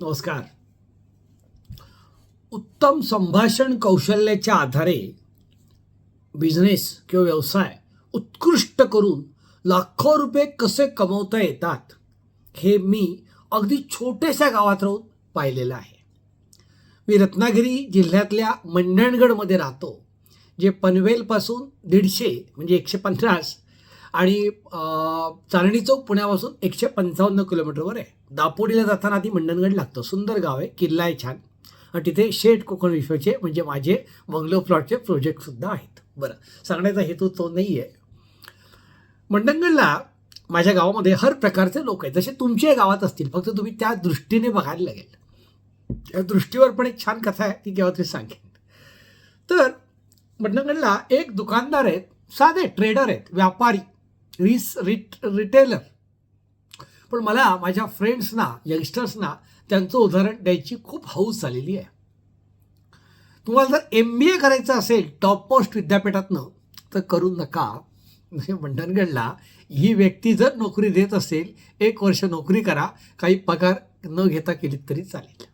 नमस्कार. उत्तम संभाषण कौशल्याच्या आधारे बिझनेस किंवा व्यवसाय उत्कृष्ट करून लाखो रुपये कसे कमवता येतात हे मी अगदी छोट्याशा गावात राहून पाहिलेलं आहे. मी रत्नागिरी जिल्ह्यातल्या मंडणगडमध्ये राहतो जे पनवेलपासून दीडशे म्हणजे एकशे पन्नास आणि चारणी चांदणी चौक पुण्यापासून एकशे पंचावन्न किलोमीटरवर आहे. दापोडीला जाताना आधी मंडणगड लागतं. सुंदर गाव आहे किल्ला आहे छान. आणि तिथे शेठ कोकण विश्वचे म्हणजे माझे बंगलो प्लॉटचे प्रोजेक्टसुद्धा आहेत. बरं सांगण्याचा हेतू तो नाही आहे मंडणगडला माझ्या गावामध्ये हर प्रकारचे लोक आहेत. जसे तुमच्या गावात असतील फक्त तुम्ही त्या दृष्टीने बघायला लागेल. त्या दृष्टीवर पण एक छान कथा आहे ती केव्हा तरी सांगेन. तर मंडणगडला एक दुकानदार आहेत साधे ट्रेडर आहेत व्यापारी रिस रिट रिटेलर पण मला माझ्या फ्रेंड्सना यंगस्टर्सना त्यांचं उदाहरण द्यायची खूप हौस झालेली आहे. तुम्हाला जर एम बी ए करायचं असेल टॉप मोस्ट विद्यापीठातनं तर करू नका. म्हणजे मंडणगडला ही व्यक्ती जर नोकरी देत असेल एक वर्ष नोकरी करा काही पगार न घेता केलीत तरी चालेल.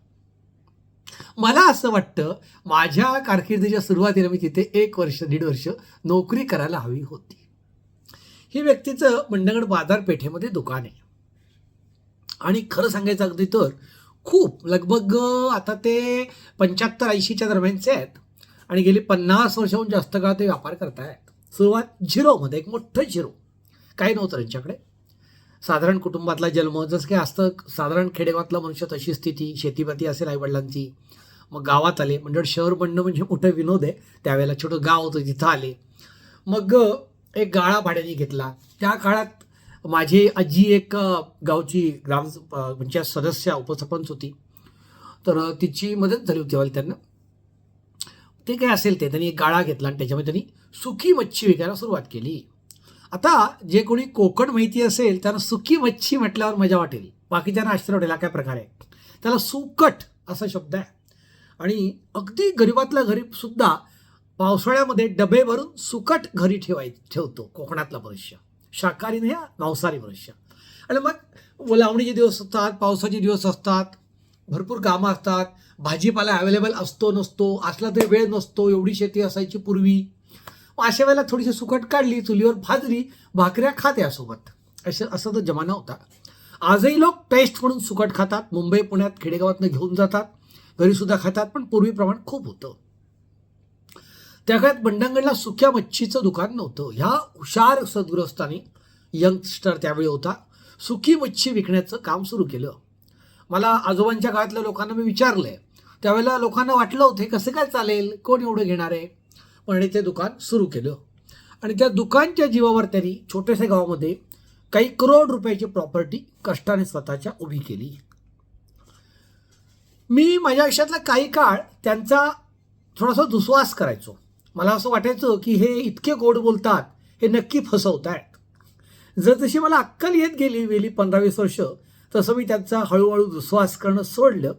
मला असं वाटतं माझ्या कारकिर्दीच्या सुरुवातीला मी तिथे एक वर्ष दीड वर्ष नोकरी करायला हवी होती. ही व्यक्तीचं मंडणगड बाजारपेठेमध्ये दुकान आहे. आणि खरं सांगायचं अगदी तर खूप लगभग आता ते पंच्याहत्तर ऐंशीच्या दरम्यानचे आहेत. आणि गेली पन्नास वर्षाहून जास्त काळ ते व्यापार करतायत. सुरुवात झिरोमध्ये एक मोठं झिरो. काही नव्हतं त्यांच्याकडे. साधारण कुटुंबातला जन्म जसं काही असतं साधारण खेडेगावातला मनुष्य तशी स्थिती शेतीपाती असेल आईवडिलांची. मग गावात आले म्हणजे शहर बनणं म्हणजे मोठं विनोद आहे. त्यावेळेला छोटं गाव होतं तिथं आले. मग एक गाळा भाड्याने घेतला. त्या काळात माझी आजी एक गावची ग्राम पंचायत सदस्य उपसरपंच होती. तर तिची मदत झाली होती मला त्यांना. ते काय असेल ते त्यांनी एक गाळा घेतला आणि त्याच्यामध्ये त्यांनी सुकी मच्छी विकायला सुरुवात केली. आता जे कोणी कोकण माहिती असेल त्यांना सुकी मच्छी म्हटल्यावर मजा वाटेल. बाकीच्यांना आश्चर्य वाटेल काय प्रकार आहे? त्याला सुकट असा शब्द आहे. आणि अगदी गरीबातला गरीब सुद्धा पावसाळ्यामध्ये डबे भरून सुकट घरी ठेवाय ठेवतो कोकणातला मनुष्य शाकाहारी नाही मांसाहारी मनुष्य. आणि मग लावणीचे दिवस असतात पावसाचे दिवस असतात भरपूर कामं असतात भाजीपाला अवेलेबल असतो नसतो असला तरी वेळ नसतो एवढी शेती असायची पूर्वी. अशा वेळेला थोडीशी सुकट काढली चुलीवर भाजली भाकऱ्या खात यासोबत असं असा तो जमाना होता. आजही लोक टेस्ट म्हणून सुकट खातात मुंबई पुण्यात खेडेगावातनं घेऊन जातात घरीसुद्धा खातात पण पूर्वी प्रमाण खूप होतं. त्या काळात बंडंगडला सुक्या मच्छीचं दुकान नव्हतं. ह्या हुशार सद्गृहस्थानी यंगस्टर त्यावेळी होता. सुकी मच्छी विकण्याचं काम सुरू केलं. मला आजोबांच्या काळातल्या लोकांना मी विचारलंय. त्यावेळेला लोकांना वाटलं होतं कसं काय चालेल? कोण एवढं घेणार आहे? पण ते दुकान सुरू केलं. आणि त्या दुकानच्या जीवावर त्यांनी छोट्याशा गावामध्ये काही करोड रुपयाची प्रॉपर्टी कष्टाने स्वतःच्या उभी केली. मी माझ्या आयुष्यातला काही काळ त्यांचा थोडासा दुस्वास करायचो. मला असं वाटायचं की हे इतके गोड बोलतात हे नक्की फसवत आहेत जसजशी मला अक्कल येत गेली गेली पंधरा वीस वर्ष तसं मी त्यांचा हळूहळू दुस्वास करणं सोडलं.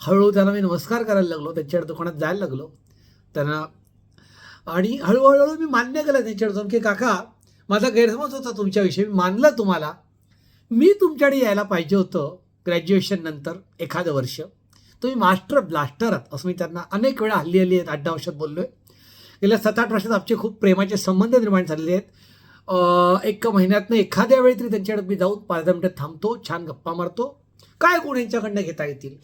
हळूहळू त्यांना मी नमस्कार करायला लागलो त्यांच्या दुकानात जायला लागलो. त्यांना आणि हळूहळू मी मान्य केलं त्यांच्याकडे जाऊन की काका माझा गैरसमज होता तुमच्याविषयी मी मानलं तुम्हाला. मी तुमच्याकडे यायला पाहिजे होतं ग्रॅज्युएशन नंतर एखादं वर्ष. तुम्ही मास्टर ब्लास्टर आहात असं मी त्यांना अनेक वेळा हल्ली हल्ली आहेत आठ वर्षात बोललो आहे गेल्या सात आठ वर्षात आमचे खूप प्रेमाचे संबंध निर्माण झालेले आहेत. एक महिन्यातनं एखाद्या वेळी तरी त्यांच्याकडे मी जाऊन पाच दहा मिनटं थांबतो छान गप्पा मारतो. काय गुण यांच्याकडनं घेता येतील?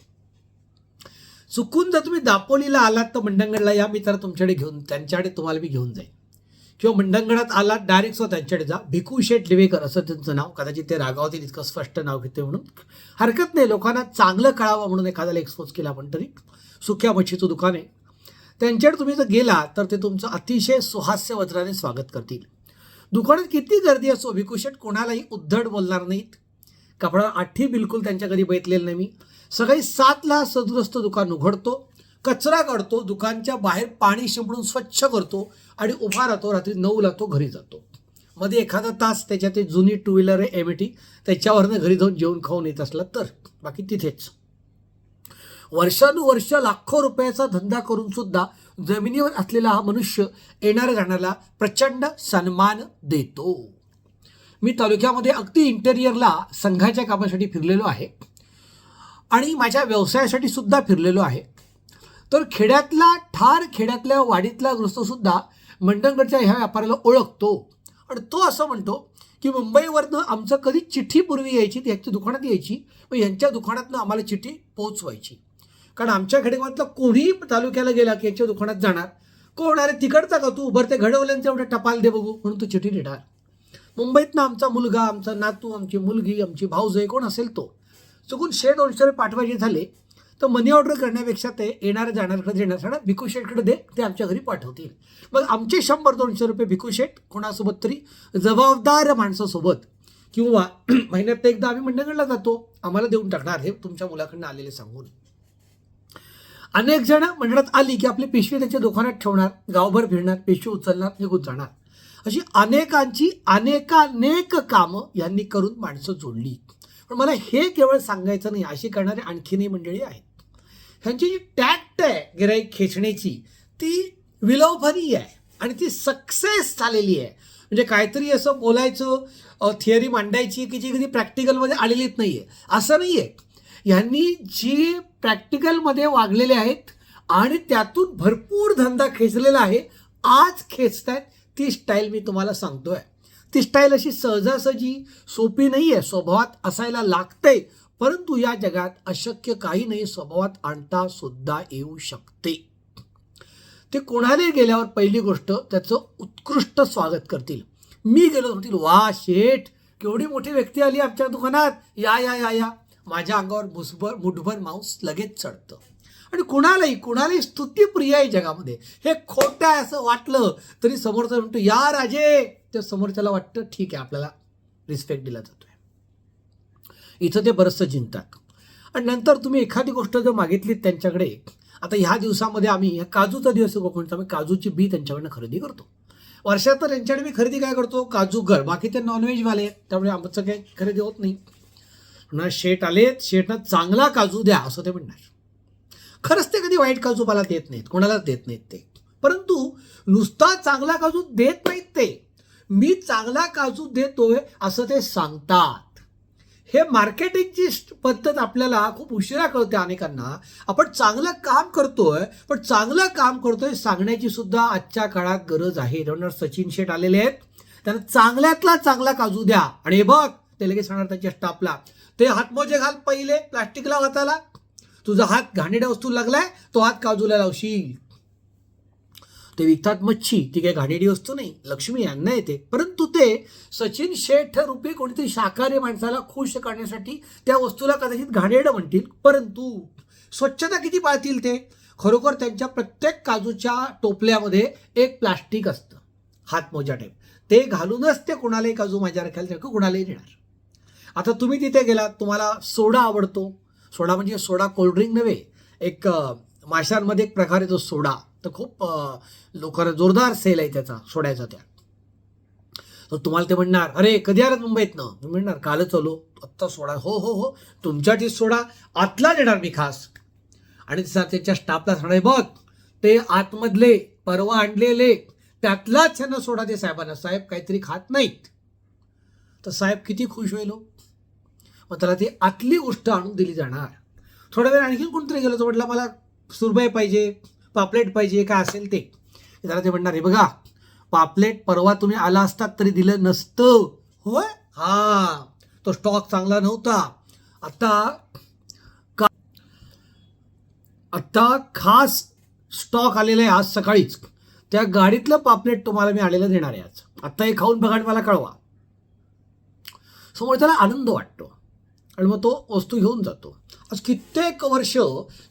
चुकून जर तुम्ही दापोलीला आलात तर मंडणगडला या मी तर तुमच्याकडे घेऊन त्यांच्याकडे तुम्हाला मी घेऊन जाईन. किंवा मंडणगडात आलात डायरेक्ट स्वतः त्यांच्याकडे जा. भिकू शेठ लिवेकर असं त्यांचं नाव कदाचित ते रागावतील इतकं स्पष्ट नाव घेते म्हणून. हरकत नाही लोकांना चांगलं कळावं म्हणून एखाद्याला एक्सपोज केला आपण तरी. सुक्या मच्छीचं दुकान आहे. त्यांच्याकडे तुम्ही जर गेला तर ते तुमचं अतिशय सुहास्य वज्राने स्वागत करतील. दुकानात किती गर्दी असो भिकुशेट कोणालाही उद्धट बोलणार नाहीत. कपडा आठही बिलकुल त्यांच्या घरी बैठलेलं नाही मी. सकाळी सातला सदुरस्त दुकान उघडतो कचरा काढतो दुकानच्या बाहेर पाणी शिंपडून स्वच्छ करतो आणि उभा राहतो रात्री नऊला तो घरी जातो. मध्ये एखादा तास त्याच्यात ते जुनी टू व्हीलर आहे एम टी त्याच्यावरनं घरी जाऊन जेवण खाऊन येत असला तर. बाकी तिथेच. वर्षानुवर्ष लाखो रुपयाचा धंदा करून सुद्धा जमिनीवर असलेला हा मनुष्य येणाऱ्या जाण्याला प्रचंड सन्मान देतो. मी तालुक्यामध्ये अगदी इंटेरियरला संघाच्या कामासाठी फिरलेलो आहे आणि माझ्या व्यवसायासाठी सुद्धा फिरलेलो आहे. तर खेड्यातला ठार खेड्यातल्या वाडीतला गृहस्थसुद्धा मंडणगडच्या ह्या व्यापाऱ्याला ओळखतो. आणि तो असं म्हणतो की मुंबईवरनं आमचं कधी चिठ्ठी पूर्वी यायची ती ह्याच्या दुकानात यायची मग यांच्या दुकानातनं आम्हाला चिठ्ठी पोचवायची कारण आमच्या खेडेगावातला कोणीही तालुक्याला गेला की यांच्या दुकानात जाणार. कोण अरे तिकडचा का तू? बरं ते घडवल्यांचं एवढं टपाल दे बघू म्हणून तू चिठ्ठी लिहिणार. मुंबईतनं आमचा मुलगा आमचा नातू आमची मुलगी आमची भाऊजय कोण असेल तो? चुकून शे दोनशे रुपये पाठवायचे झाले तर मनी ऑर्डर करण्यापेक्षा ते येणाऱ्या जाणाऱ्याकडे देण्यासाठी भिकू शेटकडे दे ते आमच्या घरी पाठवतील. मग आमचे शंभर दोनशे रुपये भिकू शेट कोणासोबत तरी जबाबदार माणसासोबत किंवा महिन्यात एकदा आम्ही मंडळगडला जातो. आम्हाला देऊन टाकणार हे तुमच्या मुलाकडनं आलेले सांगून. अनेक जण मंडळात आली की आपली पिशवी त्याच्या दुकानात ठेवणार गावभर फिरणार पिशवी उचलणार निघून जाणार अशी अनेकांची अनेकानेक कामं यांनी करून माणसं जोडली. पण मला हे केवळ सांगायचं नाही अशी करणारी आणखीनही मंडळी आहेत. ह्यांची जी टॅक्ट आहे गिराईक खेचण्याची ती विलोभनीय आहे आणि ती सक्सेस झालेली आहे. म्हणजे काहीतरी असं बोलायचं थिअरी मांडायची की जी कधी प्रॅक्टिकलमध्ये आलेलीच नाही आहे असं नाही आहे यांनी जी प्रॅक्टिकलमध्ये वागलेले आहेत आणि त्यातून भरपूर धंदा खेचलेला आहे आज खेचतायत ती स्टाईल मी तुम्हाला सांगतोय. ती स्टाईल अशी सहजासहजी सोपी नाही आहे स्वभावात असायला लागते परंतु या जगात अशक्य काही नाही स्वभावात आणता सुद्धा येऊ शकते. ते कोणाला गेल्यावर पहिली गोष्ट त्याचं उत्कृष्ट स्वागत करतील. मी गेलो म्हणतील वा शेठ केवढी मोठी व्यक्ती आली आमच्या दुकानात. या या या या. माझ्या अंगावर मुसभर मुठभर मांस लगेच चढतं. आणि कुणालाही कुणालाही स्तुतीप्रिय आहे जगामध्ये. हे खोटं आहे असं वाटलं तरी समोरचा म्हणतो या राजे! त्या समोरच्याला वाटतं ठीक आहे आपल्याला रिस्पेक्ट दिला जातोय. इथं ते बरंचसं जिंकतात. आणि नंतर तुम्ही एखादी गोष्ट जर मागितली त्यांच्याकडे आता ह्या दिवसामध्ये आम्ही ह्या काजूचा दिवस कोकणचा आम्ही काजूची बी त्यांच्याकडनं खरेदी करतो. वर्षात तर त्यांच्याकडे मी खरेदी काय करतो? काजू घर. बाकी ते नॉनव्हेजवाले त्यामुळे आमचं काही खरेदी होत नाही. ना शेट आलेत शेटनं चांगला काजू द्या असं ते म्हणणार. खरंच ते कधी वाईट काजू मला देत नाहीत कोणालाच देत नाहीत ते. परंतु नुसता चांगला काजू देत नाहीत ते. मी चांगला काजू देतोय असं ते सांगतात. हे मार्केटिंगची पद्धत आपल्याला खूप उशिरा कळते अनेकांना. आपण चांगलं काम करतोय पण चांगलं काम करतोय सांगण्याची सुद्धा आजच्या काळात गरज आहे. म्हणून सचिन शेट आलेले आहेत. त्यांना चांगल्यातला चांगला काजू द्या. आणि हे बघ ते लगेच सांगणार त्याच्या स्टाफला. ते हातमोजे घाल पहिले प्लास्टिकला हाताला. तुझा हात घाणेड्या वस्तू लागलाय तो हात काजूला लावशील. ते विकतात मच्छी ती काही घाणेडी वस्तू नाही. लक्ष्मी यांना येते. परंतु ते सचिन शेठ रूपी कोणीतरी शाकाहारी माणसाला खुश करण्यासाठी त्या वस्तूला कदाचित घाणेडं म्हणतील. परंतु स्वच्छता किती पाळतील ते? खरोखर त्यांच्या प्रत्येक काजूच्या टोपल्यामध्ये एक प्लास्टिक असतं. हातमोजा टाईप. ते घालूनच ते कुणालाही काजू माझ्या रखायला कुणालाही देणार. आता तुम्ही तिथे गेलात तुम्हाला सोडा आवडतो. सोडा म्हणजे सोडा कोल्ड्रिंक नव्हे एक माशांमध्ये एक प्रकार येतो सोडा. तर खूप लोकांना जोरदार सेल आहे त्याचा सोड्याचा त्या. तर तुम्हाला ते म्हणणार अरे कधी आलात मुंबईतनं? मी म्हणणार कालच आलो. आत्ता सोडा. हो हो हो तुमच्यासाठी सोडा आतला देणार मी खास. आणि त्याच्या स्टाफला सांगणार बघ ते आतमधले परवा आणलेले त्यातलाच त्यांना सोडा ते साहेबांना साहेब काहीतरी खात नाहीत. तर साहेब किती खुश होईल हो. मग त्याला ती आतली गोष्ट आणून दिली जाणार. थोड्या वेळ आणखी कोणतरी गेलो तो म्हटलं मला सुरबाई पाहिजे पापलेट पाहिजे काय असेल ते. त्याला ते म्हणणार हे बघा पापलेट परवा तुम्ही आला असतात तरी दिलं नसतं. होय? हा तो स्टॉक चांगला नव्हता. आता का आता खास स्टॉक आलेला आहे आज सकाळीच. त्या गाडीतलं पापलेट तुम्हाला मी आलेलं देणार आहे आज. आत्ता हे खाऊन बघा आणि मला कळवा. समोर त्याला आनंद वाटतो. आणि मग तो वस्तू घेऊन जातो. आज कित्येक वर्ष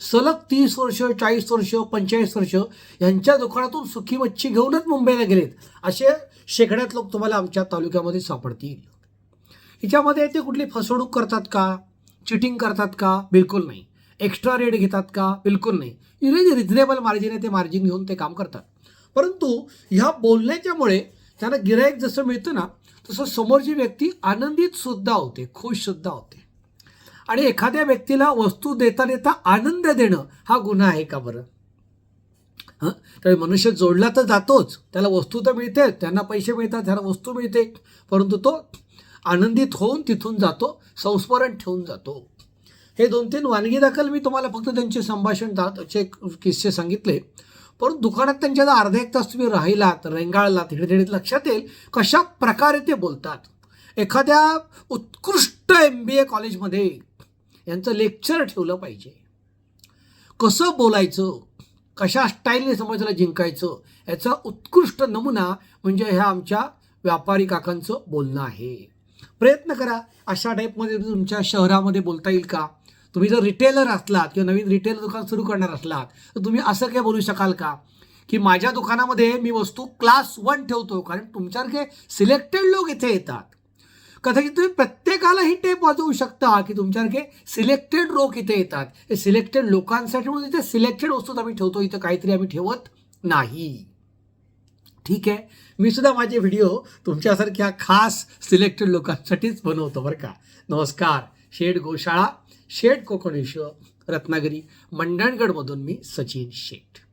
सलग तीस वर्ष चाळीस वर्ष पंचेचाळीस वर्ष यांच्या दुकानातून सुकी मच्छी घेऊनच मुंबईला गेलेत. असे शेकड्यात लोक तुम्हाला आमच्या तालुक्यामध्ये सापडतील. हिच्यामध्ये ते कुठली फसवणूक करतात का? चिटिंग करतात का? बिलकुल नाही. एक्स्ट्रा रेट घेतात का? बिलकुल नाही. इरेज रिझनेबल मार्जिन आहे ते मार्जिन घेऊन ते काम करतात. परंतु ह्या बोलण्याच्यामुळे त्यांना गिरायक जसं मिळतं ना तसं समोरची व्यक्ती आनंदित सुद्धा होते खुश सुद्धा होते. आणि एखाद्या व्यक्तीला वस्तू देता देता आनंद देणं हा गुन्हा आहे का बरं? हां? तर मनुष्य जोडला तर जातोच. त्याला वस्तू तर मिळते त्यांना पैसे मिळतात त्याला वस्तू मिळते. परंतु तो आनंदित होऊन तिथून जातो संस्मरण ठेवून जातो. हे दोन तीन वानगी दाखल मी तुम्हाला फक्त त्यांचे संभाषण चे किस्से सांगितले. परंतु दुकानात त्यांच्या जर अर्धा एक तास तुम्ही राहिलात रेंगाळलात तिकडे तिकडे लक्षात येईल कशा प्रकारे ते बोलतात. एखाद्या उत्कृष्ट एम बी ए कॉलेजमध्ये यांचं लेक्चर ठेवलं पाहिजे. कसं बोलायचं कशा स्टाईलने समाजाला जिंकायचं याचा उत्कृष्ट नमुना म्हणजे ह्या आमच्या व्यापारी काकांचं बोलणं आहे. प्रयत्न करा अशा टाईपमध्ये तुमच्या शहरामध्ये बोलता येईल का? तुम्ही जर रिटेलर असलात किंवा नवीन रिटेल दुकान सुरू करणार असलात तर तुम्ही असं काय बोलू शकाल का? की माझ्या दुकानामध्ये मी वस्तू क्लास वन ठेवतो कारण तुमच्यासारखे सिलेक्टेड लोक इथे येतात. कदाचित तुम्ही प्रत्येकाला ही टेप वाजवू शकता की तुमच्यासारखे सिलेक्टेड लोक इथे येतात. हे सिलेक्टेड लोकांसाठी म्हणून इथे सिलेक्टेड वस्तूच आम्ही ठेवतो. इथं काहीतरी आम्ही ठेवत नाही. ठीक आहे? मी सुद्धा माझे व्हिडिओ तुमच्यासारख्या खास सिलेक्टेड लोकांसाठीच बनवतो बरं का. नमस्कार. शेड गोशाळा शेड कोकणेश्वर रत्नागिरी मंडणगडमधून मी सचिन शेठ.